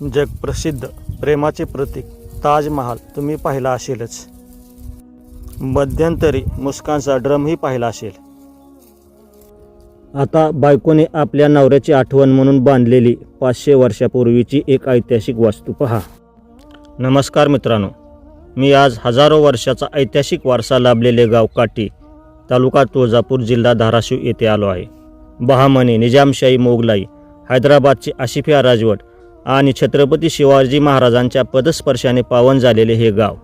जगप्रसिद्ध प्रेमाचे प्रतीक ताजमहाल तुम्ही पाहिला असेलच. मध्यंतरी मुस्कानचा ड्रमही पाहिला असेल. आता बायकोने आपल्या नवऱ्याची आठवण म्हणून बांधलेली पाचशे वर्षापूर्वीची एक ऐतिहासिक वास्तू पहा. नमस्कार मित्रांनो मी आज हजारो वर्षाचा ऐतिहासिक वारसा लाभलेले गाव काटी तालुका तुळजापूर जिल्हा धाराशिव येथे आलो आहे. बहामनी निजामशाही मोगलाई हैदराबादची आशिफिया राजवट आणि छत्रपती शिवाजी महाराजांच्या पदस्पर्शाने पावन झालेले हे गाव.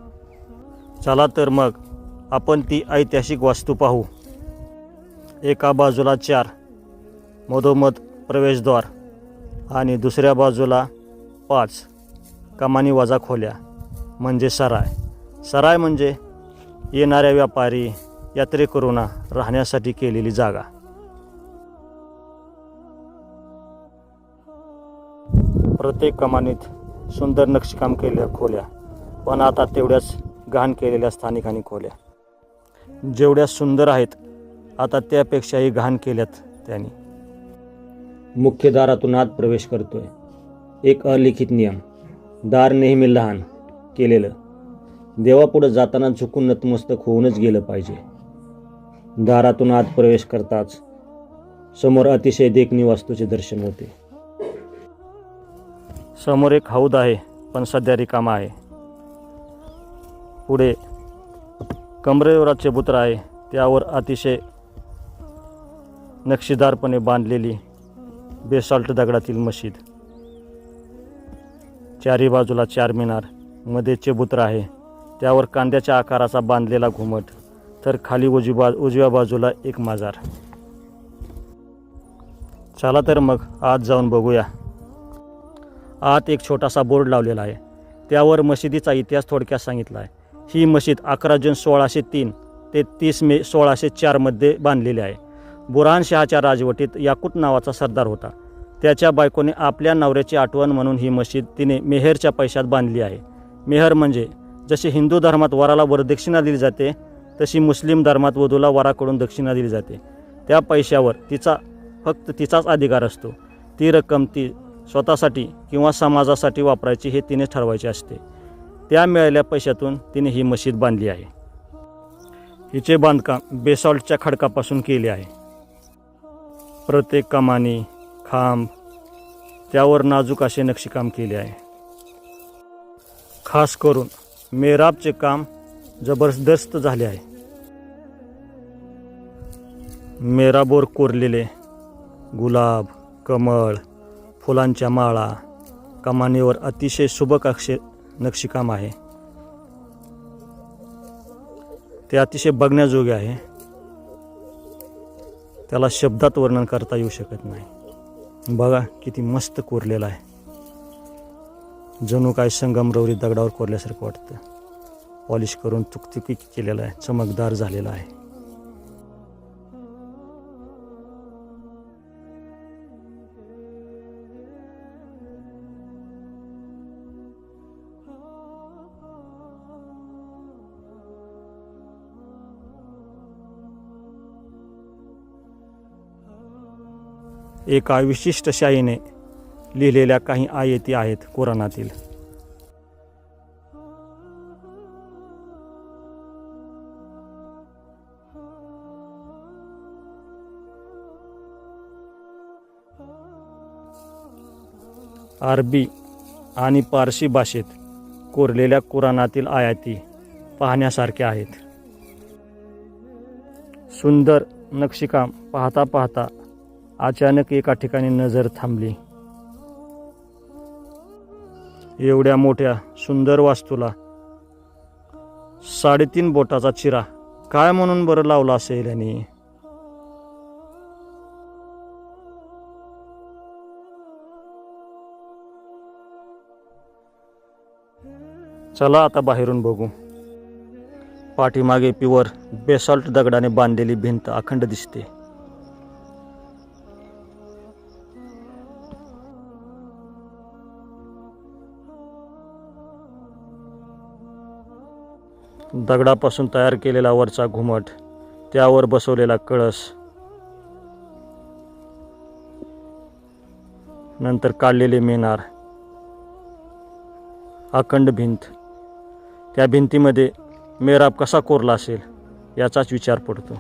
चला तर मग आपण ती ऐतिहासिक वास्तू पाहू. एका बाजूला चार मधोमध प्रवेशद्वार आणि दुसऱ्या बाजूला पाच कमानी वजा खोल्या म्हणजे सराय. सराय म्हणजे येणाऱ्या व्यापारी यात्रेकरूंना राहण्यासाठी केलेली जागा. प्रत्येक कमानीत सुंदर नक्षीकाम केलेल्या खोल्या. पण आता तेवढ्याच गहाण केलेल्या स्थानिकांनी खोल्या. जेवढ्या सुंदर आहेत आता त्यापेक्षाही घाण केल्यात त्यांनी. मुख्य दारातून आत प्रवेश करतोय. एक अलिखित नियम. दार नेहमी लहान केलेलं. देवापुढं जाताना झुकून नतमस्तक होऊनच गेलं पाहिजे. दारातून आत प्रवेश करताच समोर अतिशय देखणी वास्तूचे दर्शन होते. समोर एक हौद आहे पण सध्या रिकामा आहे. पुढे कमरेवराचे बुत्र आहे त्यावर अतिशय नक्षीदारपणे बांधलेली बेसॉल्ट दगडातील मशीद. चारी बाजूला चार मिनारमध्ये चबुतर आहे त्यावर कांद्याच्या आकाराचा बांधलेला घुमट तर खाली उजवी बा उजव्या बाजूला एक माजार. चला तर मग आज जाऊन बघूया. आत एक छोटासा बोर्ड लावलेला आहे. त्यावर मशिदीचा इतिहास थोडक्यात सांगितला आहे. ही मशीद अकरा जून सोळाशे तीन ते तीस मे सोळाशे चारमध्ये बांधलेली आहे. बुरहानशहाच्या राजवटीत याकूट नावाचा सरदार होता. त्याच्या बायकोने आपल्या नवऱ्याची आठवण म्हणून ही मशीद तिने मेहरच्या पैशात बांधली आहे. मेहर म्हणजे जशी हिंदू धर्मात वराला वरदक्षिणा दिली जाते तशी मुस्लिम धर्मात वधूला वराकडून दक्षिणा दिली जाते. त्या पैशावर तिचा फक्त तिचाच अधिकार असतो. ती रक्कम ती स्वतःसाठी किंवा समाजासाठी वापरायची हे तिने ठरवायचे असते. त्या मिळालेल्या पैशातून तिने ही मशीद बांधली आहे. हिचे बांधकाम बेसॉल्टच्या खडकापासून केले आहे. प्रत्येक कमानी खांब त्यावर नाजूक असे नक्षीकाम केले आहे. खास करून मेराबचे काम जबरदस्त झाले आहे. मेराबोर कोरलेले गुलाब कमळ फुलांच्या माळा कमानीवर अतिशय सुबक अक्षे नक्षीकाम आहे. ते अतिशय बघण्याजोगे आहे. त्याला शब्दात वर्णन करता येऊ शकत नाही. बघा किती मस्त कोरलेला आहे. जणू काय संगमरवरी दगडावर कोरल्यासारखं वाटतं. पॉलिश करून तुकतुकी केलेलं आहे. चमकदार झालेला आहे. एका विशिष्ट शाहीने लिहिलेल्या काही आयती आहेत कुराणातील. अरबी आणि पारशी भाषेत कोरलेल्या कुराणातील आयाती पाहण्यासारख्या आहेत. सुंदर नक्षीकाम पाहता पाहता अचानक एका ठिकाणी नजर थांबली. एवढ्या मोठ्या सुंदर वास्तूला साडेतीन बोटाचा चिरा काय म्हणून बरं लावला असेल याने चला आता बाहेरून बघू. पाठीमागे पिवर बेसॉल्ट दगडाने बांधलेली भिंत अखंड दिसते. दगडापासून तयार केलेला वरचा घुमट त्यावर बसवलेला कळस. नंतर काढलेले मिनार अखंड भिंत. त्या भिंतीमध्ये मेराब कसा कोरला असेल याचाच विचार पडतो.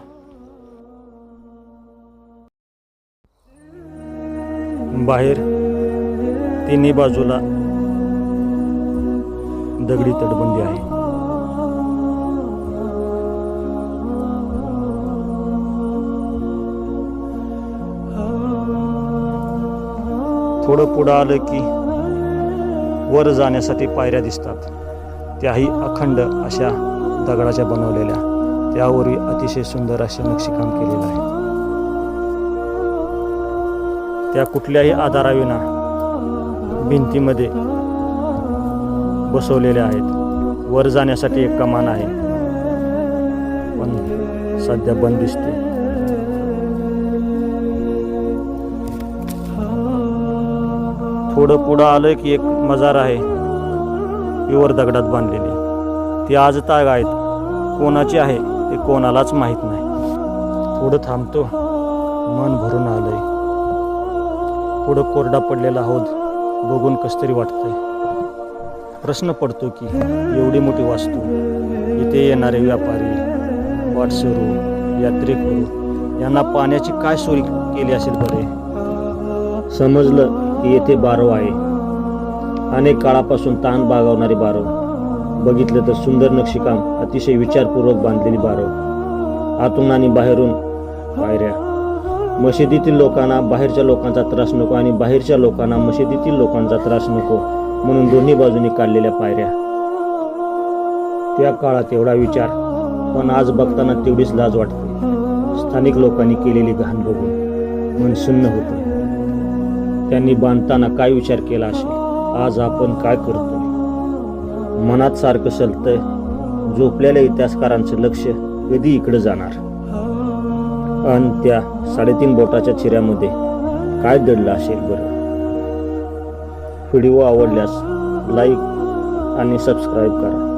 बाहेर तिन्ही बाजूला दगडी तटबंदी आहे. थोडं पुढं आलं की वर जाण्यासाठी पायऱ्या दिसतात. त्याही अखंड अशा दगडाच्या बनवलेल्या. त्यावरही अतिशय सुंदर असे नक्षीकाम केलेलं आहे. त्या कुठल्याही आधाराविना भिंतीमध्ये बसवलेल्या आहेत. वर जाण्यासाठी एक कमान आहे. पण सध्या बंद थोडं पुढं आलं की एक मजार आहे. प्युअर दगडात बांधलेली. ती आज ताग आहेत. कोणाची आहे ते कोणालाच माहीत नाही. पुढं थांबतो. मन भरून आलंय. पुढं कोरडा पडलेला हौद बघून कस तरी वाटतंय. प्रश्न पडतो की एवढी मोठी वास्तू इथे येणारे व्यापारी वाटसरू यात्रेकरू यांना पाण्याची काय सोय केली असेल बरे? समजलं. येथे बारव आहे. अनेक काळापासून ताण बागवणारी बारव बघितलं तर सुंदर नक्षीकाम अतिशय विचारपूर्वक बांधलेली बारव आतून आणि बाहेरून पायऱ्या. मशिदीतील लोकांना बाहेरच्या लोकांचा त्रास नको आणि बाहेरच्या लोकांना मशिदीतील लोकांचा त्रास नको म्हणून दोन्ही बाजूनी काढलेल्या पायऱ्या. त्या काळात एवढा विचार पण आज बघताना तेवढीच लाज वाटते. स्थानिक लोकांनी केलेली घाण बघून मन सुन्न होते. त्यांनी बांधताना काय विचार केला असेल? आज आपण काय करतो मनात सारखं सलतंय. झोपलेल्या इतिहासकारांचं लक्ष कधी इकडे जाणार? अन त्या साडेतीन बोटाच्या चिऱ्यामध्ये काय दडलं असेल बरं? व्हिडिओ आवडल्यास लाईक आणि सबस्क्राईब करा.